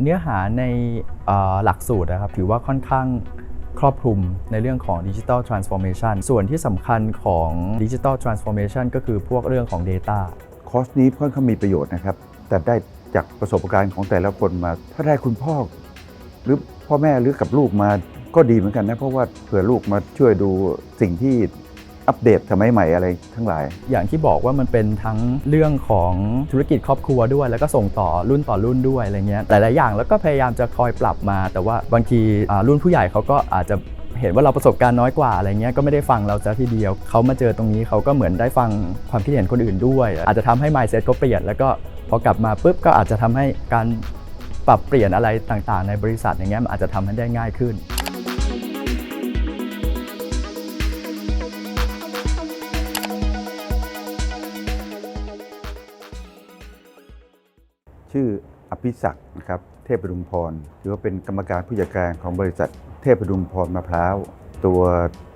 เนื้อหาในหลักสูตรนะครับถือว่าค่อนข้างครอบคลุมในเรื่องของดิจิทัลทรานส์ฟอร์เมชันส่วนที่สำคัญของดิจิทัลทรานส์ฟอร์เมชันก็คือพวกเรื่องของ Data คอร์สนี้ค่อนข้างมีประโยชน์นะครับ แต่ได้จากประสบการณ์ของแต่ละคนมา ถ้าได้คุณพ่อ หรือพ่อแม่หรือกับลูกมาก็ดีเหมือนกันนะ เพราะว่าเผื่อลูกมาช่วยดูสิ่งที่ อัปเดตสมัยใหม่อะไรทั้งหลาย อย่างที่บอกว่ามันเป็นทั้งเรื่องของธุรกิจครอบครัวด้วย แล้วก็ส่งต่อรุ่นต่อรุ่นด้วยอะไรเงี้ยหลายๆอย่างแล้วก็พยายามจะคอยปรับมา แต่ว่าบางทีอ่ารุ่นผู้ใหญ่เขาก็อาจจะเห็นว่าเราประสบการณ์น้อยกว่าอะไรเงี้ยก็ไม่ได้ฟังเราซะทีเดียวเขามาเจอตรงนี้เขาก็เหมือนได้ฟังความคิดเห็นคนอื่นด้วย อาจจะทำให้ mindset เขาเปลี่ยนแล้วก็พอกลับมาปุ๊บก็อาจจะทำให้การปรับเปลี่ยนอะไรต่างๆ ในบริษัทอย่างเงี้ยมันอาจจะทำให้ได้ง่ายขึ้น ชื่ออภิศักดิ์นะครับเทพดุงพรถือว่าเป็นกรรมการผู้จัดการของบริษัทเทพดุงพรมะพร้าวตัว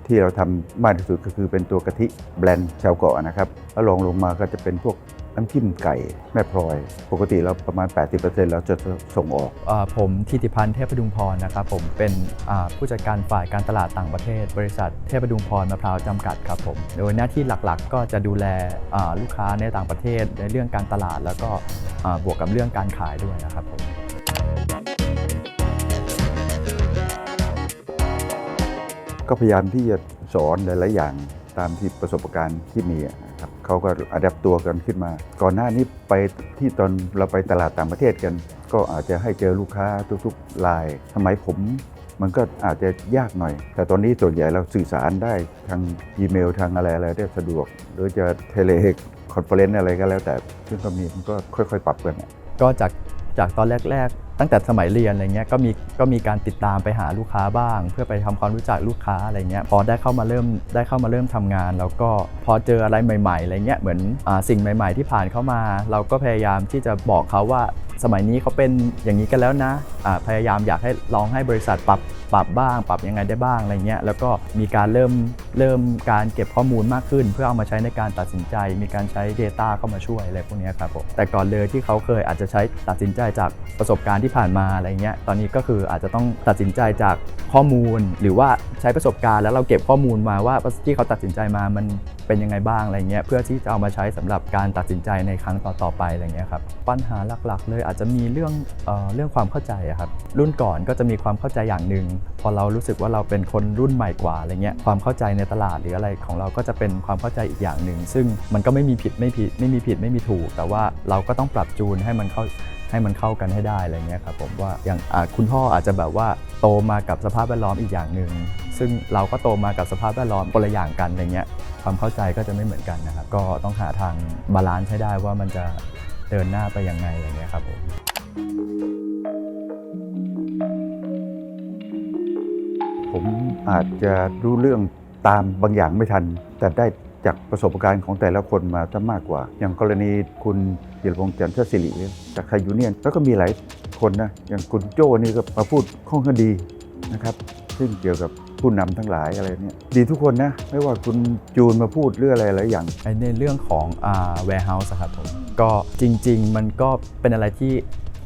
ที่เราทำมากที่สุดก็คือเป็นตัวกะทิแบรนด์ชาวเกาะนะครับแล้วรองลงมาก็จะเป็นพวก น้ำจิ้มไก่แม่พลอย ปกติเราประมาณ 80%เราจะส่งออกอ่าผมทิติพันธ์เทพดุงพรนะครับผมเป็นอ่าผู้จัดการฝ่ายการตลาดต่างประเทศ บริษัทเทพดุงพรมะพร้าวจำกัดครับผมโดยหน้าที่หลักๆ ก็จะดูแลอ่าลูกค้าในต่างประเทศในเรื่องการตลาดแล้วก็อ่าบวกกับเรื่องการขายด้วยนะครับผม ก็พยายามที่จะสอนหลาย ๆ อย่างตามที่ประสบการณ์ที่มีอะนะครับ เขาก็อัดตัวกันขึ้นมา ก่อนหน้านี้ไปที่ตอนเราไปตลาดต่างประเทศกัน ก็อาจจะให้เจอลูกค้าทุกๆรายสมัยผมมันก็อาจจะยากหน่อย แต่ตอนนี้ส่วนใหญ่เราสื่อสารได้ทางอีเมลทางอะไรอะไรได้สะดวก หรือจะเทเลคอนเฟอเรนซ์อะไรก็แล้วแต่ ซึ่งก็มีมันก็ค่อยๆ ปรับกันก็จากจากตอนแรก ๆ ตั้งแต่สมัยเรียนอะไรเงี้ยก็มีก็มีการติดตามไปหาลูกค้าบ้าง เพื่อไปทำความรู้จักลูกค้าอะไรเงี้ยพอได้เข้ามาเริ่มได้เข้ามาเริ่มทำงาน แล้วก็พอเจออะไรใหม่ๆอะไรเงี้ยเหมือนอาสิ่งใหม่ ๆ ที่ผ่านเข้ามา เราก็พยายามที่จะบอกเขาว่าสมัยนี้เขาเป็นอย่างนี้กันแล้วนะอ่าพยายามอยากให้ลองให้บริษัทปรับปรับบ้าง ปรับยังไงได้บ้างอะไรเงี้ยแล้วก็มีการเริ่มเริ่มการเก็บข้อมูลมากขึ้น เพื่อเอามาใช้ในการตัดสินใจ มีการใช้ Data เข้ามาช่วยอะไรพวกนี้ครับผมแต่ก่อนเลยที่เขาเคยอาจจะใช้ตัดสินใจจากประสบการณ์ที่ผ่านมาอะไรเงี้ยตอนนี้ก็คืออาจจะต้องตัดสินใจจากข้อมูล หรือว่าใช้ประสบการณ์แล้วเราเก็บข้อมูลมาว่าที่เขาตัดสินใจมามันเป็นยังไงบ้างอะไรเงี้ยเพื่อที่จะเอามาใช้สำหรับการตัดสินใจในครั้งต่อๆไปอะไรเงี้ยครับปัญหาหลักๆ เลยอาจจะมีเรื่องเออเรื่องความเข้าใจครับรุ่นก่อนก็จะมีความเข้าใจอย่างหนึ่งพอเรารู้สึกว่าเราเป็นคนรุ่นใหม่กว่าอะไรเงี้ยความเข้าใจในตลาดหรืออะไรของเราก็จะเป็นความเข้าใจอีกอย่างหนึ่งซึ่งมันก็ไม่มีผิดไม่ผิดไม่มีผิดไม่มีถูก แต่ว่าเราก็ต้องปรับจูนให้มันเข้า ให้มันเข้ากันให้ได้อะไรเงี้ยครับผมว่าอย่างคุณพ่ออาจจะแบบว่าโตมากับสภาพแวดล้อมอีกอย่างหนึ่งซึ่งเราก็โตมากับสภาพแวดล้อมคนละอย่างกันอะไรเงี้ยความเข้าใจก็จะไม่เหมือนกันนะครับก็ต้องหาทางบาลานซ์ให้ได้ว่ามันจะเดินหน้าไปยังไงอะไรเงี้ยครับผมผมอาจจะรู้เรื่องตามบางอย่างไม่ทัน แต่ได้ จากประสบการณ์ของแต่ละคนมาซะมากกว่า อย่างกรณีคุณจิรพงษ์จันทศิริจากไทยยูเนียนแล้วก็มีหลายคนนะอย่างคุณโจ้นี่ก็มาพูดข้างดีนะครับ ซึ่งเกี่ยวกับผู้นำทั้งหลายอะไรเนี่ยดีทุกคนนะไม่ว่าคุณจูนมาพูดเรื่องอะไรหลายอย่างในเรื่องของอ่า warehouse ครับผมก็จริง ๆ มันก็เป็นอะไรที่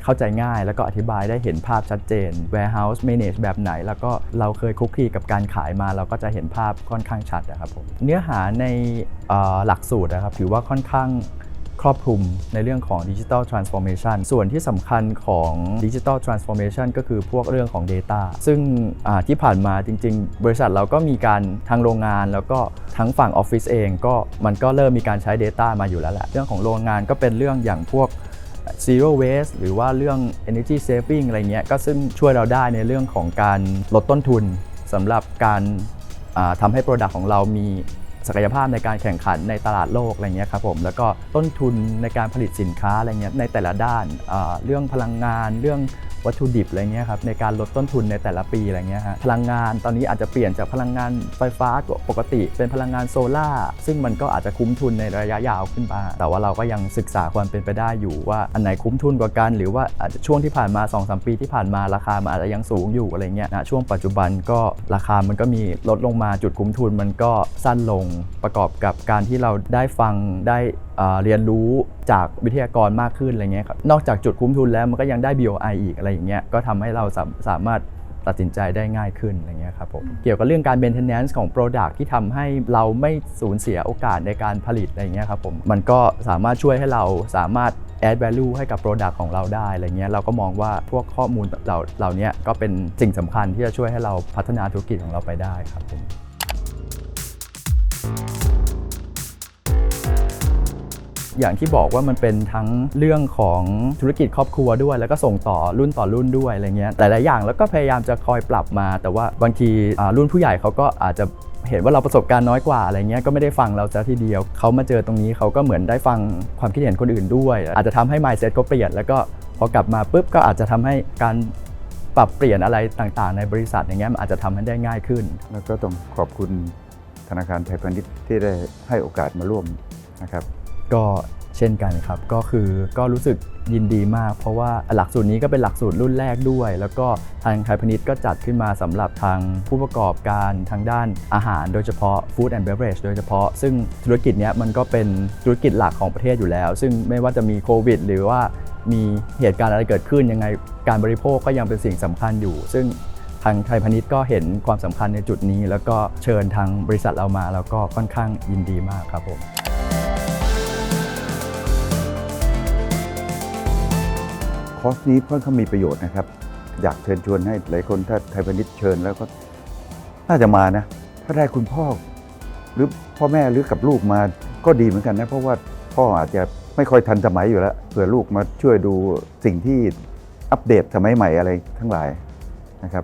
เข้าใจง่าย แล้วก็อธิบายได้เห็นภาพชัดเจน warehouse manage แบบไหน แล้วก็เราเคยคุกคีกับการขายมา เราก็จะเห็นภาพค่อนข้างชัดนะครับผมเนื้อหาในหลักสูตรนะครับถือว่าค่อนข้างครอบคลุมในเรื่องของ Digital Transformation ส่วนที่สำคัญของ Digital Transformation ก็คือพวกเรื่องของ Data ซึ่งที่ผ่านมาจริง ๆ บริษัทเราก็มีการทางโรงงาน แล้วก็ทั้งฝั่งออฟฟิศเองก็มันก็เริ่มมีการใช้ Data มาอยู่แล้วแหละ เรื่องของโรงงานก็เป็นเรื่องอย่างพวก zero waste หรือว่าเรื่อง energy saving อะไรเงี้ยก็ซึ่งช่วยเราได้ในเรื่องของการลดต้นทุนสำหรับการทำให้ Product ของเรามีศักยภาพในการแข่งขันในตลาดโลกอะไรเงี้ยครับผมแล้วก็ต้นทุนในการผลิตสินค้าอะไรเงี้ยในแต่ละด้านเรื่องพลังงานเรื่อง วัตถุดิบอะไรเงี้ยครับในการลดต้นทุนในแต่ละปีอะไรเงี้ยฮะพลังงานตอนนี้อาจจะเปลี่ยนจากพลังงานไฟฟ้าปกติ เป็นพลังงานโซล่าซึ่งมันก็อาจจะคุ้มทุนในระยะยาวขึ้นมาแต่ว่าเราก็ยังศึกษาความเป็นไปได้อยู่ว่าอันไหนคุ้มทุนกว่ากัน หรือว่าอาจจะช่วงที่ผ่านมา2อสปีที่ผ่านมาราคามันอาจจะยังสูงอยู่อะไรเงี้ยนะช่วงปัจจุบันก็ราคามันก็มีลดลงมาจุดคุ้มทุนมันก็สั้นลงประกอบกับการที่เราได้ฟังได้ เรียนรู้จากวิทยากรมากขึ้นอะไรเงี้ยครับนอกจากจุดคุ้มทุนแล้วมันก็ยังได้ BOI อีกอะไรอย่างเงี้ยก็ทำให้เราสาสามารถตัดสินใจได้ง่ายขึ้นอะไรเงี้ยครับผมเกี่ยวกับเรื่องการ maintenance ของ Product ที่ทำให้เราไม่สูญเสียโอกาสในการผลิตอะไรเงี้ยครับผมมันก็สามารถช่วยให้เราสามารถ add value ให้กับ Product ของเราได้อะไรเงี้ยเราก็มองว่าพวกข้อมูลเหล่าเหล่านี้ก็เป็นสิ่งสำคัญที่จะช่วยให้เราพัฒนาธุรกิจของเราไปได้ครับผม อย่างที่บอกว่ามันเป็นทั้งเรื่องของธุรกิจครอบครัวด้วย แล้วก็ส่งต่อรุ่นต่อรุ่นด้วยอะไรเงี้ยหลายๆอย่างแล้วก็พยายามจะคอยปรับมา แต่ว่าบางทีรุ่นผู้ใหญ่เขาก็อาจจะเห็นว่าเราประสบการณ์น้อยกว่าอะไรเงี้ยก็ไม่ได้ฟังเราซะทีเดียว เขามาเจอตรงนี้เขาก็เหมือนได้ฟังความคิดเห็นคนอื่นด้วย อาจจะทำให้ mindset เขาเปลี่ยนแล้วก็พอกลับมาปุ๊บก็อาจจะทำให้การปรับเปลี่ยนอะไรต่างๆ ในบริษัทอย่างเงี้ยมันอาจจะทำให้ได้ง่ายขึ้น แล้วก็ต้องขอบคุณธนาคารไทยพาณิชย์ที่ได้ให้โอกาสมาร่วมนะครับ ก็เช่นกันครับ ก็คือก็รู้สึกยินดีมาก เพราะว่าหลักสูตรนี้ก็เป็นหลักสูตรรุ่นแรกด้วย แล้วก็ทางไทยพณิชย์ก็จัดขึ้นมาสำหรับทางผู้ประกอบการทางด้านอาหารโดยเฉพาะ Food and Beverage โดยเฉพาะ ซึ่งธุรกิจนี้มันก็เป็นธุรกิจหลักของประเทศอยู่แล้ว ซึ่งไม่ว่าจะมีโควิด หรือว่ามีเหตุการณ์อะไรเกิดขึ้นยังไงการบริโภคก็ยังเป็นสิ่งสำคัญอยู่ ซึ่งทางไทยพาณิชย์ก็เห็นความสำคัญในจุดนี้ แล้วก็เชิญทางบริษัทเรามา แล้วก็ค่อนข้างยินดีมากครับผม คอร์สนี้ค่อนข้างมีประโยชน์นะครับ อยากเชิญชวนให้หลายคนถ้าไทยพาณิชย์เชิญแล้วก็น่าจะมานะ ถ้าได้คุณพ่อ หรือพ่อแม่หรือกับลูกมาก็ดีเหมือนกันนะ เพราะว่าพ่ออาจจะไม่ค่อยทันสมัยอยู่แล้วเผื่อลูกมาช่วยดูสิ่งที่อัปเดตสมัยใหม่อะไรทั้งหลายนะครับ